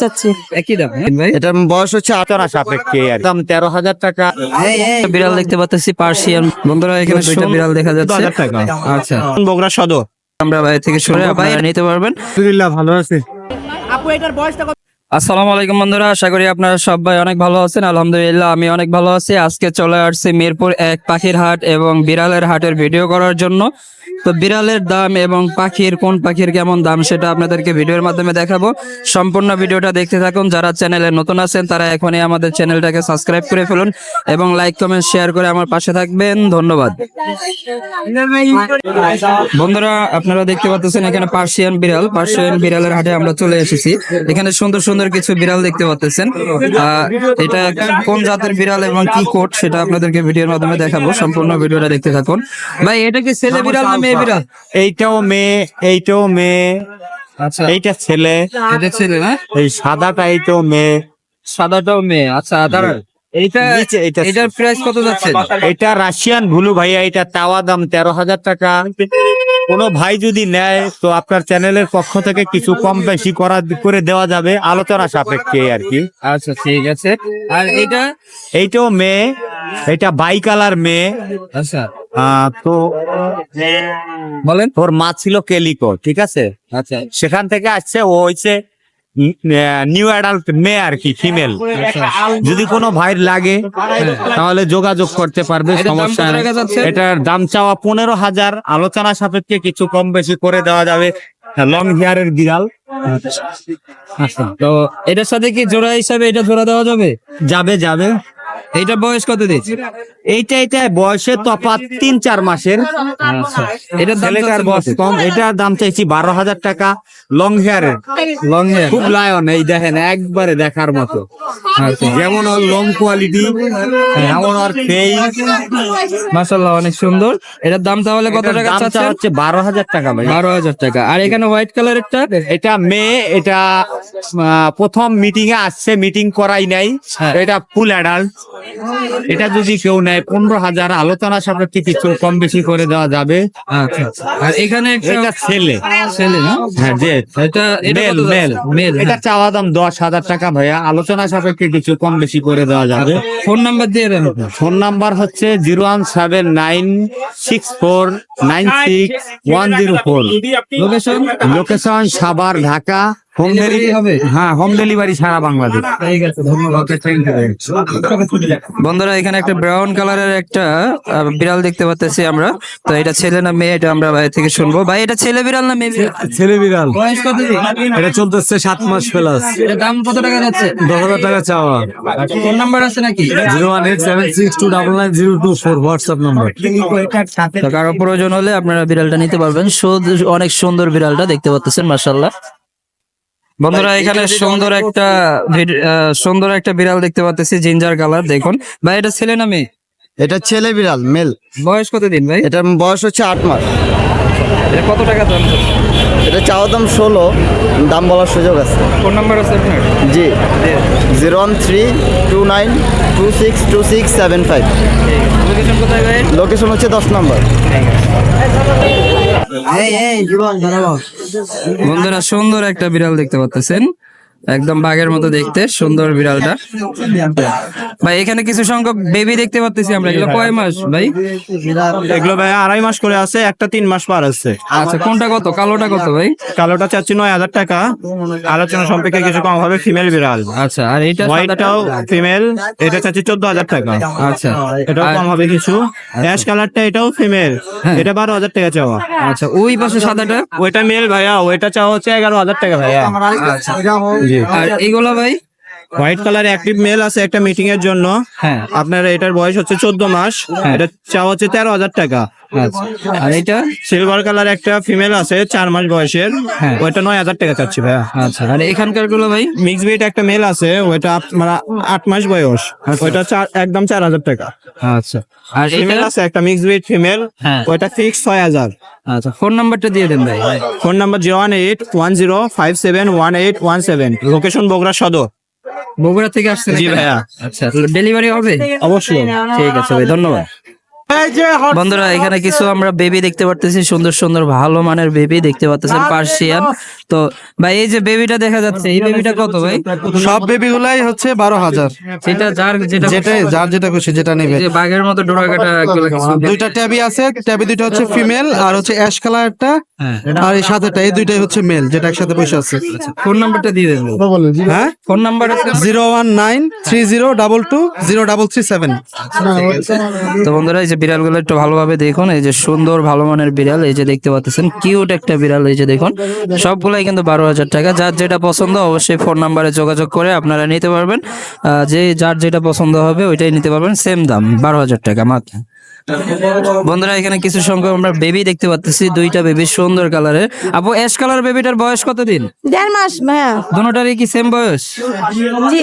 চাচ্ছি। একই দাম হ্যাঁ? ভাই এটার বয়স হচ্ছে আটানা সাপেক্ষে আর দাম তেরো হাজার টাকা। বিড়াল দেখতে পাচ্ছি পার্সিয়ান। বন্ধুরা এখানে দুইটা বিড়াল দেখা যাচ্ছে। আচ্ছা। বগুড়া সদর। আমরা বাইরে থেকে শুনে ভাই নিতে পারবেন। আপু এটার আছে আসসালামু আলাইকুম বন্ধুরা, আশা করি আপনারা সবাই অনেক ভালো আছেন। আলহামদুলিল্লাহ, আমি অনেক ভালো আছি। আজকে চলে আসছি মিরপুর এক পাখির হাট এবং বিড়ালের হাটের ভিডিও করার জন্য। তো বিড়ালের দাম এবং পাখির কোন পাখির কেমন দাম সেটা আপনাদেরকে ভিডিওর মাধ্যমে দেখাবো। সম্পূর্ণ ভিডিওটা দেখতে থাকুন। যারা চ্যানেলে নতুন আছেন, তারা এখনই আমাদের চ্যানেলটাকে সাবস্ক্রাইব করে ফেলুন এবং লাইক, কমেন্ট, শেয়ার করে আমার পাশে থাকবেন। ধন্যবাদ। বন্ধুরা, আপনারা দেখতে পাচ্ছেন এখানে পার্সিয়ান বিড়াল। পার্সিয়ান বিড়ালের হাটে আমরা চলে এসেছি। এখানে সুন্দর সুন্দর কিছু বিড়াল দেখতে পাচ্ছেন এটা কোন জাতের বিড়াল এবং কি কোট সেটা আপনাদেরকে ভিডিওর মাধ্যমে দেখাবো। সম্পূর্ণ ভিডিওটা দেখতে থাকুন। ভাই এটা কি ছেলে বিড়াল না মেয়ে বিড়াল? এইটাও মেয়ে এইটাও মেয়ে। আচ্ছা। এইটা ছেলে। এটা ছেলে না? এই সাদাটা এইটাও মেয়ে। সাদাটাও মেয়ে। আচ্ছা দাঁড়া এইটা নিচে এটার প্রাইস কত যাচ্ছে? এটা রাশিয়ান ভুলু ভাইয়া এটা তাওয়া দাম তেরো হাজার টাকা। কোনো ভাই যদি নেয় তো আপনার চ্যানেলের পক্ষ থেকে কিছু কম বেশি করা করে দেওয়া যাবে আলোচনা সাপেক্ষে আর কি। আচ্ছা ঠিক আছে। আর এটা এইটাও মেয়ে এটা বাই কালার মেয়ে। আচ্ছা। তো বলেন। তোর মা ছিল কেলিকো ঠিক আছে? আচ্ছা। সেখান থেকে আসছে ও হচ্ছে নিউ অ্যাডাল্ট মেয়ে আর কি ফিমেল যদি কোনো ভাইয়ের লাগে তাহলে যোগাযোগ করতে পারবে এটার দাম সমস্যা? এটার দাম চাওয়া পনেরো হাজার আলোচনা সাপেক্ষে কিছু কম বেশি করে দেওয়া যাবে। লং হেয়ারের বিড়াল। আচ্ছা তো এটার সাথে কি জোড়া হিসাবে এটা জোড়া দেওয়া যাবে? যাবে যাবে। এইটা বয়স কত দিন এইটা এটা বয়সে তফাৎ তিন চার মাসের। এটা ছেলেটার বয়স কম এটার দাম চাইছি বারো হাজার টাকা লং হেয়ারের লং হেয়ার খুব লায়ন এই দেখেন একবারে দেখার মতো। যেমন ওর লং কোয়ালিটি এমন ওর ফেস মাশাআল্লাহ অনেক সুন্দর। এটার দাম তাহলে কত টাকা চাচ্ছেন? হচ্ছে বারো হাজার টাকা ভাই। বারো হাজার টাকা। আর এখানে হোয়াইট কালারেরটা এটা মেয়ে এটা প্রথম মিটিং এ আসছে মিটিং করাই নাই। হ্যাঁ। এটা ফুল অ্যাডাল্ট এটা যদি কেউ নেয় পনেরো হাজার আলোচনা সাপেক্ষে কিছু কম বেশি করে দেওয়া যাবে। আচ্ছা আর এখানে একটা এটা ছেলে। ছেলে হ্যাঁ যে এটা এটা মেল মেল। মেল এটা চাওয়া দাম দশ হাজার টাকা ভাইয়া। আলোচনা সাপেক্ষে কিছু কম বেশি করে দেওয়া যাবে। ফোন নাম্বার দিয়ে দেন ফোন নাম্বার হচ্ছে zero one seven nine six four nine six one zero four. Location? Location Savar Dhaka. Home delivery হবে? হ্যাঁ হোম ডেলিভারি সারা বাংলাদেশ। ঠিক আছে ধন্যবাদ। বন্ধুরা এখানে একটা ব্রাউন কালারের একটা বিড়াল দেখতে পাচ্ছি আমরা। তো এটা ছেলে না মেয়ে এটা আমরা ভাই থেকে শুনব। ভাই এটা ছেলে বিড়াল না মেয়ে বিড়াল? ছেলে বিড়াল। বয়স কত এটা চলতেছে সাত মাস প্লাস এটা দাম কত টাকা যাচ্ছে? দশ হাজার টাকা চাওয়া। ফোন নাম্বার আছে নাকি? Zero one eight seven six two double nine zero two four WhatsApp number. কারও প্রয়োজন হলে আপনারা বিড়ালটা নিতে পারবেন। অনেক সুন্দর বিড়ালটা দেখতে পাচ্ছেন মাশাল্লাহ বন্ধুরা এখানে সুন্দর একটা সুন্দর একটা বিড়াল দেখতে পাচ্ছি জিঞ্জার কালার দেখুন। ভাই এটা ছেলে না মেয়ে? এটা ছেলে বিড়াল মেল বয়স কত দিন ভাই? এটার বয়স হচ্ছে আট মাস। এটা কত টাকা দাম এটা চাওয়া দাম ষোলো দাম বলার সুযোগ আছে। ফোন নাম্বার আছে আপনার? জি। Zero one three two nine two six two six seven five. Location কোথায় ভাই? লোকেশন হচ্ছে দশ নম্বর। বন্ধুরা সুন্দর একটা বিড়াল দেখতে পাচ্ছেন। একদম বাঘের মতো দেখতে সুন্দর বিড়ালটা। ভাই এখানে কিছু সংখ্যক বেবি দেখতে পাচ্ছি আমরা এগুলো কয় মাস ভাই? এগুলো ভাই আড়াই মাস করে আছে একটা তিন মাস পার আছে। আচ্ছা কোনটা কত? কালোটা কত ভাই? কালোটা চাচ্ছি নয় হাজার টাকা। আলোচনা সম্পর্কে কিছু কম হবে ফিমেল বিড়াল। আচ্ছা আর এইটা সাদাটা? হোয়াইটটাও ফিমেল এটা চাচ্ছি চোদ্দ হাজার টাকা। আচ্ছা। এটাও কম হবে কিছু। অ্যাশ কালারটা এটাও ফিমেল এটা বারো হাজার টাকা চাওয়া। আচ্ছা ওই পাশে সাদাটা? ওইটা মেল ভাইয়া ওইটা চাওয়া হচ্ছে এগারো হাজার টাকা ভাইয়া। জি আর এইগুলো ভাই? হোয়াইট কালার অ্যাক্টিভ মেল আছে একটা মিটিং এর জন্য। হ্যাঁ। আপনার এটার বয়স হচ্ছে চোদ্দ মাস। এটা চাওয়া হচ্ছে তেরো হাজার টাকা। আচ্ছা। আর এইটা সিলভার কালার একটা ফিমেল আছে চার মাস বয়সের। হ্যাঁ। ওইটা নয় হাজার টাকা চাচ্ছি ভাইয়া। আচ্ছা। আর এখানকারগুলো ভাই? মিক্স বিট একটা মেল আছে ওইটা আপ- মানে আট মাস বয়স। ওইটা চার একদম চার হাজার টাকা। আচ্ছা। আর ফিমেল আছে একটা মিক্স বিট ফিমেল হ্যাঁ। ওইটা ফিক্স ছয় হাজার। আচ্ছা। ফোন নাম্বারটা দিয়ে দেন ভাই। Phone number zero one eight one zero five seven one eight one seven. Location Bogura Sadar. Bogura থেকে আসছে জি? ভাইয়া। আচ্ছা ডেলিভারি হবে? অবশ্যই। ঠিক আছে ভাই ধন্যবাদ। বন্ধুরা এখানে কিছু আমরা বেবি দেখতে পারতেছি সুন্দর সুন্দর ভালো মানের বেবি দেখতে পারতেছেন পার্সিয়ান তো ভাই এই যে বেবিটা দেখা যাচ্ছে এই বেবিটা কত ভাই? সব বেবি গুলাই হচ্ছে বারো হাজার। সেটা যার যেটা যেটা যার যেটা খুশি যেটা নেবে। যে বাঘের মতো ডোরা কাটা দুইটা ট্যাবি আছে ট্যাবি দুইটা হচ্ছে ফিমেল আর হচ্ছে অ্যাশ কালারটা হ্যাঁ। আর এই সাথেটা এই দুইটাই হচ্ছে মেল যেটা একসাথে বসে আছে। ফোন নাম্বারটা দিয়ে দেন। হ্যাঁ? ফোন নাম্বার আছে zero one nine three zero double two zero double three seven. তো বন্ধুরা এই যে বিড়ালগুলো একটু ভালোভাবে দেখুন এই যে সুন্দর ভালো মানের বিড়াল এই যে দেখতে পাচ্ছেন কিউট একটা বিড়াল এই যে দেখুন সবগুলাই কিন্তু বারো হাজার টাকা। যার যেটা পছন্দ অবশ্যই ফোন নাম্বারে যোগাযোগ করে আপনারা নিতে পারবেন। যে যার যেটা পছন্দ হবে ওইটাই নিতে পারবেন। সেম দাম বারো হাজার টাকা মাত্র। বন্ধুরা এখানে কিছু সংখ্যক আমরা বেবি দেখতে পাচ্ছি দুইটা বেবি সুন্দর কালারের আপু অ্যাশ কালার বেবিটার বয়স কতদিন? দেড় মাস ভাইয়া। দুটারই কি সেম বয়স? জি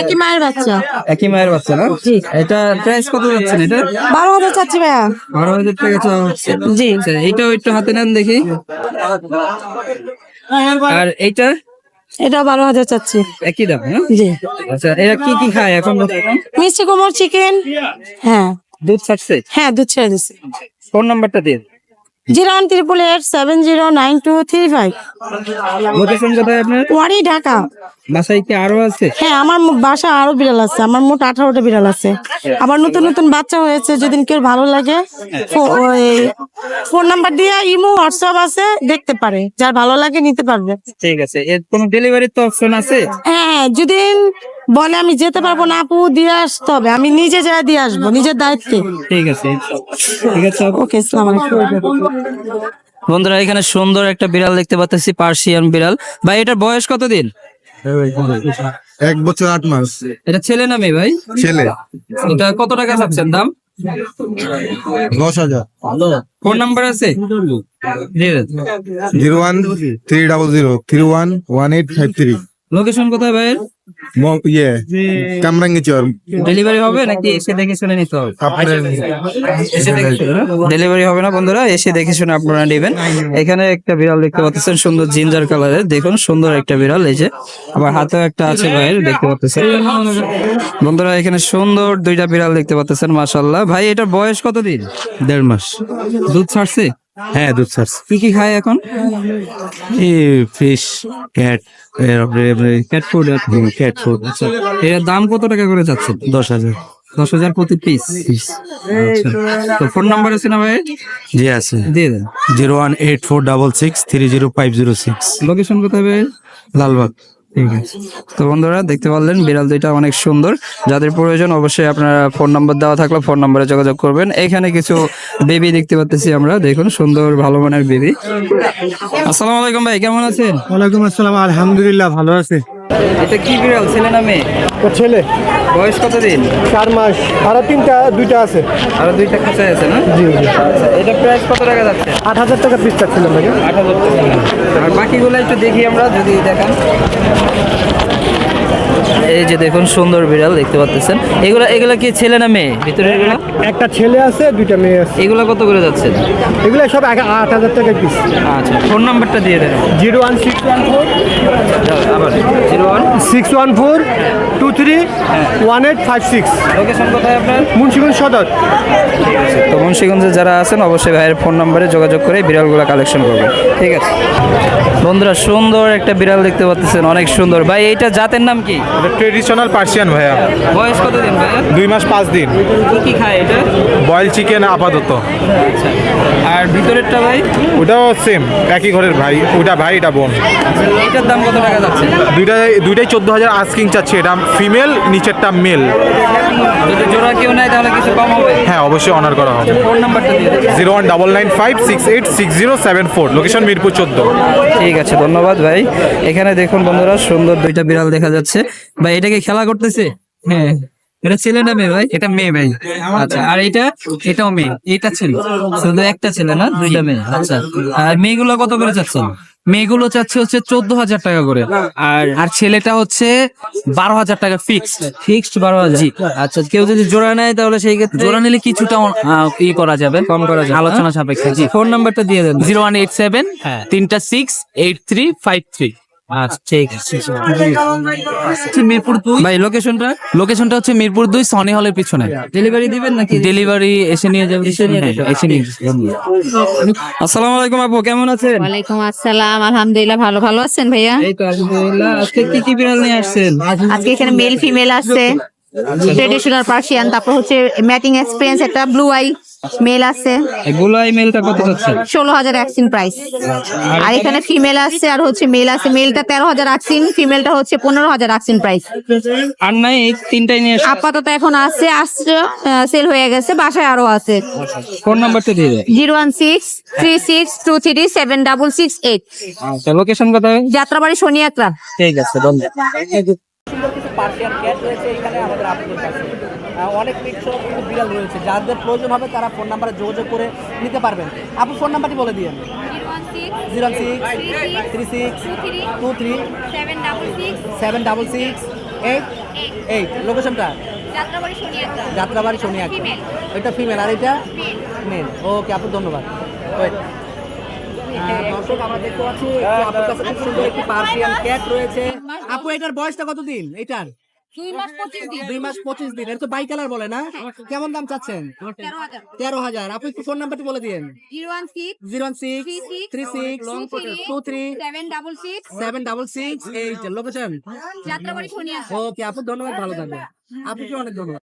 একই মায়ের বাচ্চা। একই মায়ের বাচ্চা না? জি। এটা প্রাইস কত যাচ্ছেন এটা? বারো হাজার চাচ্ছি ভাইয়া। বারো হাজার টাকা চাওয়া হচ্ছে। জি। আচ্ছা এইটাও একটু হাতে নেন দেখি। আর এইটা? এটা বারো হাজার চাচ্ছি। একই দাম হ্যাঁ জি। আচ্ছা এরা কি কি খায় এখন? মিষ্টি কুমড় চিকেন হ্যাঁ। দুধ ছাড়ছে হ্যাঁ দুধ ছেড়ে দিচ্ছে ফোন নাম্বারটা দিন। Zero one triple eight seven zero nine two three five. Location কোথায় আপনার? ওয়ারি ঢাকা। বাসায় কি আরও আছে? হ্যাঁ আমার বাসা আরও বিড়াল আছে। আমার মোট আঠারোটা বিড়াল আছে। আবার নতুন নতুন বাচ্চা হয়েছে যদি কেউ ভালো লাগে ফোন নাম্বার দিয়ে ইমো হোয়াটসঅ্যাপ আছে দেখতে পারে। যার ভালো লাগে নিতে পারবে। ঠিক আছে। এর কোনো ডেলিভারির তো অপশন আছে? হ্যাঁ হ্যাঁ, যদি বলে আমি যেতে পারব না আপু দিয়ে আসতে হবে। আমি নিজে যা দিয়ে আসব নিজের দায়িত্বে। ঠিক আছে ঠিক আছে ওকে ইসলাম বন্ধুরা এখানে সুন্দর একটা বিড়াল দেখতে পাচ্ছি পার্সিয়ান বিড়াল। ভাই এটার বয়স কতদিন? এক বছর আট মাস। এটা ছেলে না মেয়ে ভাই? ছেলে। এটা কত টাকা চাচ্ছেন দাম? দশ হাজার। ফোন নাম্বার আছে? Zero one three double zero three one one eight five three. Location কোথায় ভাই ইয়ে কামরাঙ্গি চর ডেলিভারি হবে নাকি? এসে দেখে শুনে নিতে হবে। ডেলিভারি হবে। না বন্ধুরা এসে দেখে শুনে আপনারা নেবেন। এখানে একটা বিড়াল দেখতে পাচ্ছেন সুন্দর জিঞ্জার কালারের দেখুন সুন্দর একটা বিড়াল এই যে। আবার হাতেও একটা আছে ভাইয়ের দেখতে পাচ্ছেন। বন্ধুরা এখানে সুন্দর দুইটা বিড়াল দেখতে পাচ্ছেন মাশাল্লাহ ভাই এটার বয়স কতদিন? দেড় মাস। দুধ ছাড়ছে? হ্যাঁ দুধ ছাড়ছে কি কি খায় এখন? এই fish cat cat food cat food এর দাম কত টাকা করে যাচ্ছে? দশ হাজার। দশ হাজার প্রতি পিস তো ফোন নাম্বার আছে না ভাই? জি আছে। দিয়ে দেন। Zero one eight four double six three zero five zero six. Location কোথায় ভাই? লালবাগ। তো বন্ধুরা, দেখতে পারলেন, বিড়াল দুইটা অনেক সুন্দর। যাদের প্রয়োজন অবশ্যই আপনারা ফোন নাম্বার দেওয়া থাকলে ফোন নাম্বারে যোগাযোগ করবেন। এখানে কিছু বেবি দেখতে পাচ্ছি আমরা। দেখুন, সুন্দর, ভালো মানের বেবি। আসসালামু আলাইকুম ভাই, কেমন আছেন? ওয়ালাইকুম আসসালাম, আলহামদুলিল্লাহ, ভালো আছে। এটা কি বিড়াল ছেলে না মেয়ে? ছেলে। বয়স কতদিন? চার মাস। আরও তিনটা দুইটা আছে। আরও দুইটা খাঁচায় আছে না? জি জি। আচ্ছা, এটা প্রাইস কত টাকা যাচ্ছে? আট হাজার টাকা পিস চাচ্ছিলাম ভাই আট হাজার টাকা। আর বাকিগুলো একটু দেখি আমরা যদি দেখান। এই যে দেখুন সুন্দর বিড়াল দেখতে পাচ্ছেন। এগুলা এগুলা কি ছেলে না মেয়ে? ভিতরে এগুলা একটা ছেলে আছে দুইটা মেয়ে আছে। এগুলা কত করে যাচ্ছে? এগুলো সব এক- আট হাজার টাকা পিস আচ্ছা ফোন নাম্বারটা দিয়ে দেন। Zero one six one four. আবার। Six one four two three one eight five six. Location কোথায় আপনার? মুন্সিগঞ্জ সদর। তো মুন্সিগঞ্জে যারা আছেন অবশ্যই ভাইয়ের ফোন নাম্বারে যোগাযোগ করে বিড়ালগুলো কালেকশন করবেন। ঠিক আছে? বন্ধুরা সুন্দর একটা বিড়াল দেখতে পাচ্ছেন অনেক সুন্দর। ভাই এইটা জাতের নাম কি? ট্রেডিশনাল পার্সিয়ান ভাইয়া। বয়স কতদিন ভাইয়া? দুই মাস পাঁচ দিন। কি কি খায় এটা? বয়েল চিকেন আপাতত। আচ্ছা। আর ভিতরেরটা ভাই? ওটাও সেম একই ঘরের ভাই ওটা ভাই এটা বোন। এটার দাম কত টাকা যাচ্ছে? দুইটাই দুইটাই চোদ্দ হাজার আস্কিং চাচ্ছে। এটা ফিমেল নিচেরটা মেল যদি জোড়া কেউ নেয় তাহলে কিছু কম হবে? হ্যাঁ অবশ্যই অনার করা হবে। ফোন নাম্বারটা দিয়ে zero one double nine five six eight six zero seven four location Mirpur চোদ্দ। ঠিক আছে ধন্যবাদ ভাই। এখানে দেখুন বন্ধুরা সুন্দর দুইটা বিড়াল দেখা যাচ্ছে। ভাই এটা কি খেলা করতেছে? হ্যাঁ। এটা ছেলে না মেয়ে ভাই? এটা মেয়ে ভাই। আচ্ছা আর এটা? এটাও মেয়ে। এটা ছেলে। শুধু একটা ছেলে না দুইটা মেয়ে। আচ্ছা আর মেয়েগুলো কত করে চাচ্ছেন? মেয়েগুলো চাচ্ছে হচ্ছে চোদ্দ হাজার টাকা করে। আর আর ছেলেটা হচ্ছে বারো হাজার টাকা ফিক্সড ফিক্সড বারো হাজার আচ্ছা কেউ যদি জোড়া নেয় তাহলে সেই ক্ষেত্রে জোড়া নিলে কিছুটা ই করা যাবে। কম করা যাবে, আলোচনা হ্যাঁ? সাপেক্ষে জি। ফোন নাম্বারটা দিয়ে দেন। জিরো ওয়ান এইট সেভেন হ্যাঁ। তিনটা six eight three five three. আচ্ছা ঠিক আছে মিরপুর দুই। ভাই লোকেশনটা লোকেশনটা হচ্ছে মিরপুর দুই সনি হলের পিছনে। ডেলিভারি দিবেন নাকি? ডেলিভারি এসে নিয়ে যাবে এসে নিয়ে হ্যাঁ, এসে নিয়ে আসসালামু আলাইকুম আপু কেমন আছেন? ওয়ালাইকুম আসসালাম আলহামদুলিল্লাহ ভালো ভালো আছেন ভাইয়া? এই তো আলহামদুলিল্লাহ। আজকে কি কি বিড়াল নিয়ে আসছেন? আজকে এখানে মেল ফিমেল আছে ট্রেডিশনাল পার্সিয়ান তারপর হচ্ছে ম্যাটিং এক্সপিরিয়েন্স একটা ব্লু আই মেল আছে। এগুলো মেলটা কত যাচ্ছে? ষোলো হাজার অ্যাক্সিন প্রাইস আর এখানে ফিমেল আছে আর হচ্ছে মেল আছে। মেলটা তেরো হাজার আক্সিন ফিমেলটা হচ্ছে পনেরো হাজার আক্সিন প্রাইস আর নাই এই তিনটাই নিয়ে আপাতত এখন আছে আসছে সেল হয়ে গেছে বাসায় আরও আছে। ফোন নাম্বারটা দিয়ে দেয় zero one six three six two three seven double six eight. আচ্ছা লোকেশন কোথায়? যাত্রাবাড়ি শনিয়াত্রা ঠিক আছে ধন্যবাদ পার্সিয়ান ক্যাট রয়েছে এখানে আমাদের আপনাদের কাছে অনেক পিকচার কিন্তু বিড়াল রয়েছে। যাদের প্রয়োজন হবে তারা ফোন নাম্বারে যোগাযোগ করে নিতে পারবেন। আপনি ফোন নাম্বারটি বলে দিন zero six three six two three seven double six eight eight লোকেশনটা? যাত্রাবাড়ি শনি একটা এটা ফিমেল আর এটা মেল। ওকে আপু ধন্যবাদ. আহ, দর্শক আমরা দেখতে পাচ্ছি আপুর কাছে খুব সুন্দর একটি পার্সিয়ান ক্যাট রয়েছে। আপু এটার বয়সটা কতদিন? এটার? দুই মাস পঁচিশ দিন। এটা তো বাই কালার বলে না? কেমন দাম চাচ্ছেন? তেরো হাজার। আপনি একটু ফোন নাম্বারটি বলে দিন zero one six zero one six three six two three seven double six seven double six eight. Location? Jatrabari okay আপু ধন্যবাদ। ভালো থাকবেন। আপুকে অনেক ধন্যবাদ।